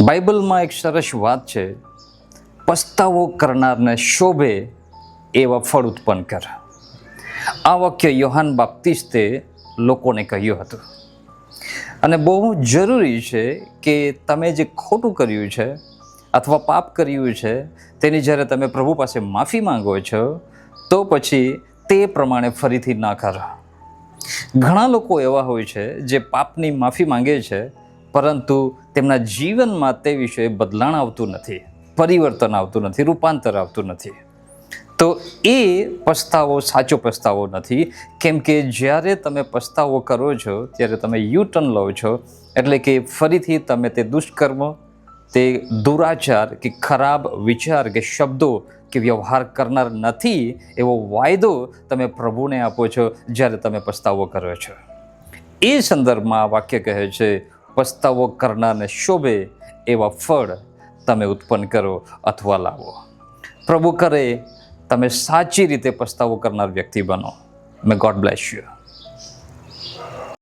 બાઇબલમાં એક સરસ વાત છે, પસ્તાવો કરનારને શોભે એવા ફળ ઉત્પન્ન કર. આ વાક્ય યોહાન બાપ્તિસ્તે લોકોને કહ્યું હતું. અને બહુ જરૂરી છે કે તમે જે ખોટું કર્યું છે અથવા પાપ કર્યું છે, તેની જ્યારે તમે પ્રભુ પાસે માફી માંગો છો, તો પછી તે પ્રમાણે ફરીથી ના કરો. ઘણા લોકો એવા હોય છે જે પાપની માફી માંગે છે પરંતુ તેમના જીવનમાં તે વિશે બદલાણ આવતું નથી, પરિવર્તન આવતું નથી, રૂપાંતર આવતું નથી. તો એ પસ્તાવો સાચો પસ્તાવો નથી. કેમ કે જ્યારે તમે પસ્તાવો કરો છો, ત્યારે તમે યુ ટર્ન લો છો, એટલે કે ફરીથી તમે તે દુષ્કર્મ, તે દુરાચાર કે ખરાબ વિચાર કે શબ્દો કે વ્યવહાર કરનાર નથી, એવો વાયદો તમે પ્રભુને આપો છો જ્યારે તમે પસ્તાવો કરો છો. એ સંદર્ભમાં વાક્ય કહે છે પસ્તાવો કરનારને શોભે એવા ફળ તમે ઉત્પન્ન કરો અથવા લાવો. પ્રભુ કરે, તમે સાચી રીતે પસ્તાવો કરનાર વ્યક્તિ બનો. મે ગોડ બ્લેસ યુ